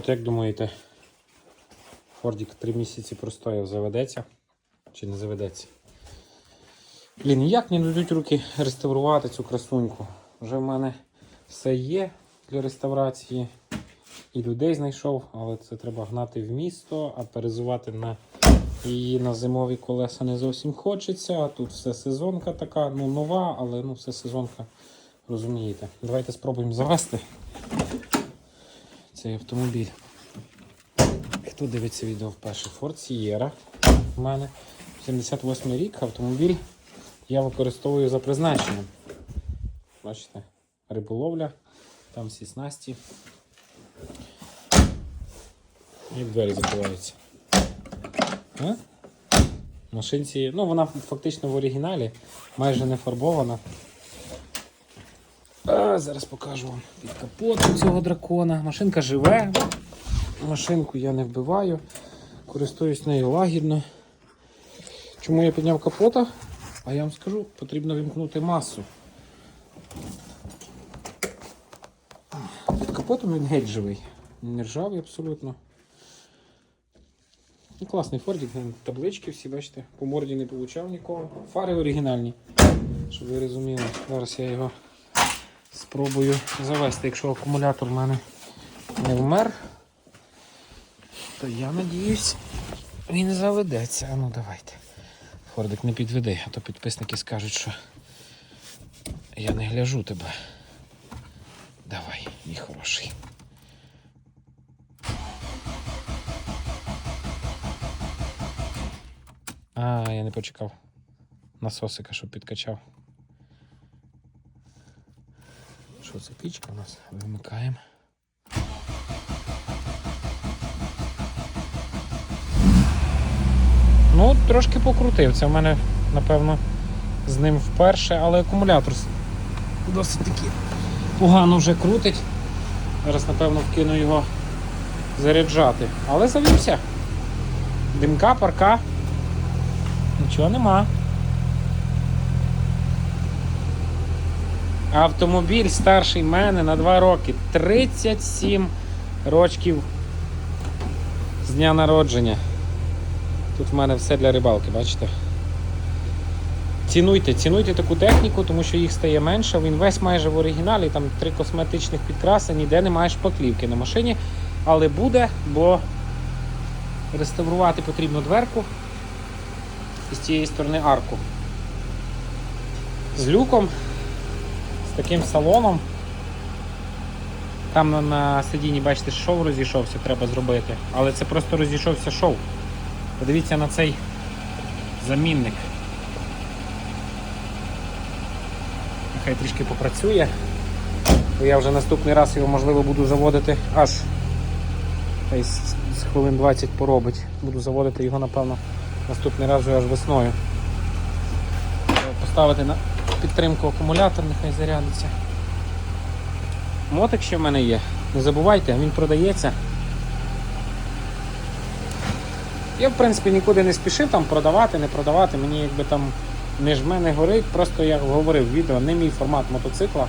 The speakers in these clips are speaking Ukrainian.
От як думаєте, Фордік 3 місяці простояв, заведеться чи не заведеться? Блін, ніяк не дадуть руки реставрувати цю красуньку. Вже в мене все є для реставрації. І людей знайшов, але це треба гнати в місто, а перезувати на її на зимові колеса не зовсім хочеться. Тут все сезонка така, ну нова, але ну все сезонка, розумієте. Давайте спробуємо завести цей автомобіль. Хто дивиться відео вперше? Ford Sierra в мене 78 рік автомобіль я використовую за призначенням. Бачите, риболовля, там всі снасті. Як двері закриваються. А? Машинці, ну вона фактично в оригіналі, майже не фарбована. А, зараз покажу вам під капотом цього дракона. Машинка живе. Машинку я не вбиваю. Користуюсь нею лагідно. Чому я підняв капота? А я вам скажу, потрібно вімкнути масу. Під капотом він геть живий. Не ржавий абсолютно. Ну, класний фордік, таблички всі, бачите, по морді не получав нікого. Фари оригінальні, щоб ви розуміли. Зараз я його спробую завести. Якщо акумулятор в мене не вмер, то я надіюсь, він заведеться. А ну давайте. Фордик не підведи, а то підписники скажуть, що я не гляжу тебе. Давай, мій хороший. А, я не почекав. Насосика, щоб підкачав. Що це пічка у нас? Вимикаємо. Ну, трошки покрутив. Це в мене, напевно, з ним вперше, але акумулятор досить таки погано вже крутить. Зараз, напевно, вкину його заряджати. Але завівся. Димка, парка. Нічого нема. Автомобіль старший мене на 2 роки. 37 рочків з дня народження. Тут в мене все для рибалки, бачите? Цінуйте, цінуйте таку техніку, тому що їх стає менше. Він весь майже в оригіналі, там три косметичних підкраси, ніде немає шпаклівки на машині. Але буде, бо реставрувати потрібно дверку і з цієї сторони арку. З люком, з таким салоном. Там на, на сидінні, бачите, шов розійшовся, треба зробити. Але це просто розійшовся шов. Подивіться на цей замінник. Нехай трішки попрацює. Бо я вже наступний раз його можливо буду заводити аж з хвилин 20 поробить. Буду заводити його, напевно, наступний раз вже аж весною. Поставити на підтримку акумулятор, нехай зарядиться. Мотик ще в мене є. Не забувайте, він продається. Я, в принципі, нікуди не спішив там продавати, не продавати. Мені якби там не жме, не горить. Просто я говорив в відео, не мій формат мотоцикла.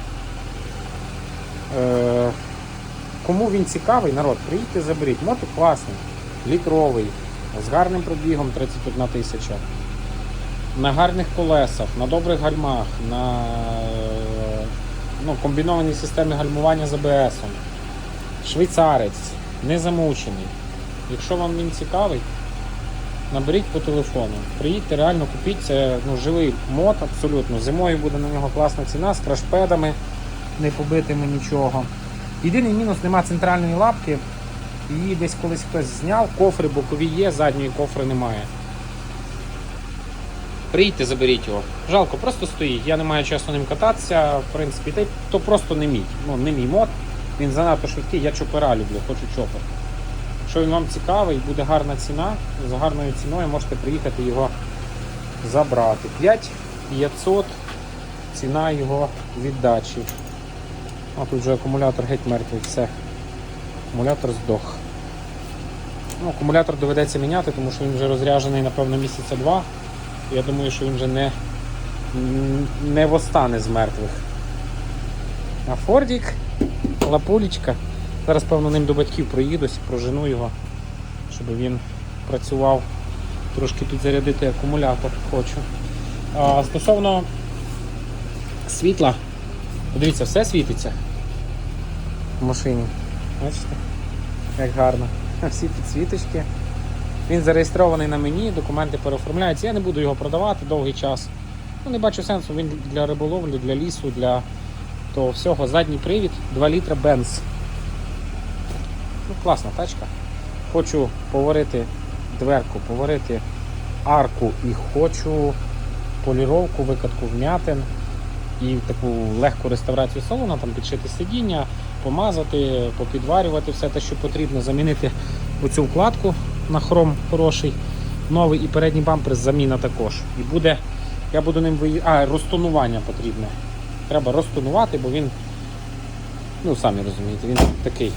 Е, кому він цікавий, народ, приїдьте, заберіть. Мотик класний, літровий, з гарним пробігом 31 тисяча. На гарних колесах, на добрих гальмах, на ну, комбінованій системі гальмування з АБС. Швейцарець, не замучений. Якщо вам він цікавий, наберіть по телефону. Приїдьте, реально купіть, це ну, живий мод абсолютно. Зимою буде на нього класна ціна з крашпедами, не побитими нічого. Єдиний мінус нема центральної лапки. Її десь колись хтось зняв, кофри бокові є, задньої кофри немає. Приїдьте, заберіть його. Жалко, просто стоїть. Я не маю часу ним кататися, в принципі, та й то просто не мій. Ну, не мій мод. Він занадто швидкий, я чопера люблю, хочу чопер. Якщо він вам цікавий, буде гарна ціна, за гарною ціною можете приїхати його забрати. 5500 ціна його віддачі. А тут вже акумулятор геть мертвий, все. Акумулятор здох. Ну, акумулятор доведеться міняти, тому що він вже розряджений, напевно, місяця два. Я думаю, що він вже не, не восстане з мертвих. А Фордік, лапулечка, Зараз, певно, ним до батьків проїдусь, прожену його, щоб він працював, трошки підзарядити акумулятор хочу. А, стосовно світла, подивіться, все світиться в машині. Бачите? Як гарно. Всі підсвіточки. Він зареєстрований на мені, документи переоформляються. Я не буду його продавати довгий час. Ну, не бачу сенсу, він для риболовлі, для лісу, для того всього. Задній привід, 2 літра бенз. Ну, класна тачка. Хочу поварити дверку, поварити арку і хочу поліровку, викатку вмятин і таку легку реставрацію салону, там підшити сидіння, помазати, попідварювати все те, що потрібно, замінити оцю вкладку на хром хороший, новий і передній бампер заміна також. І буде, я буду ним виїжджати. А, розтонування потрібне. Треба розтонувати, бо він, ну самі розумієте, він такий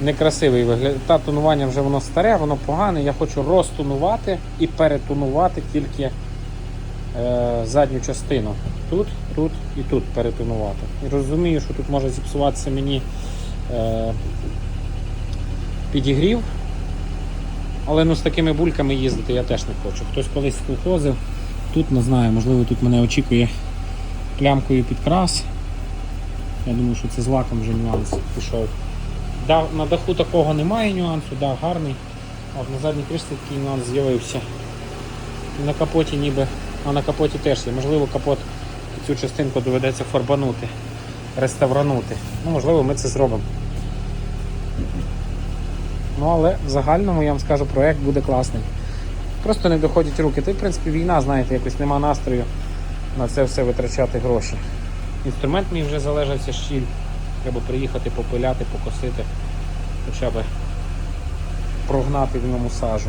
некрасивий вигляд. Та тонування вже воно старе, воно погане. Я хочу розтонувати і перетонувати тільки е, задню частину. Тут, тут і тут перетонувати. І розумію, що тут може зіпсуватися мені е, підігрів. Але ну, з такими бульками їздити я теж не хочу. Хтось колись колхозив. Тут не знаю, можливо, тут мене очікує плямкою підкрас. Я думаю, що це з лаком вже нюанс пішов. Да, на даху такого немає нюансу, да, гарний. От на задній кришці такий нюанс з'явився. На капоті ніби, а на капоті теж є. Можливо, капот цю частинку доведеться фарбанути, реставранути. Ну, можливо, ми це зробимо. Ну, але в загальному я вам скажу, проект буде класний. Просто не доходять руки. Та й, в принципі, війна, знаєте, якось нема настрою на це все витрачати гроші. Інструмент мій вже залежався щіль. Треба приїхати, попиляти, покосити, хоча б прогнати в ньому сажу.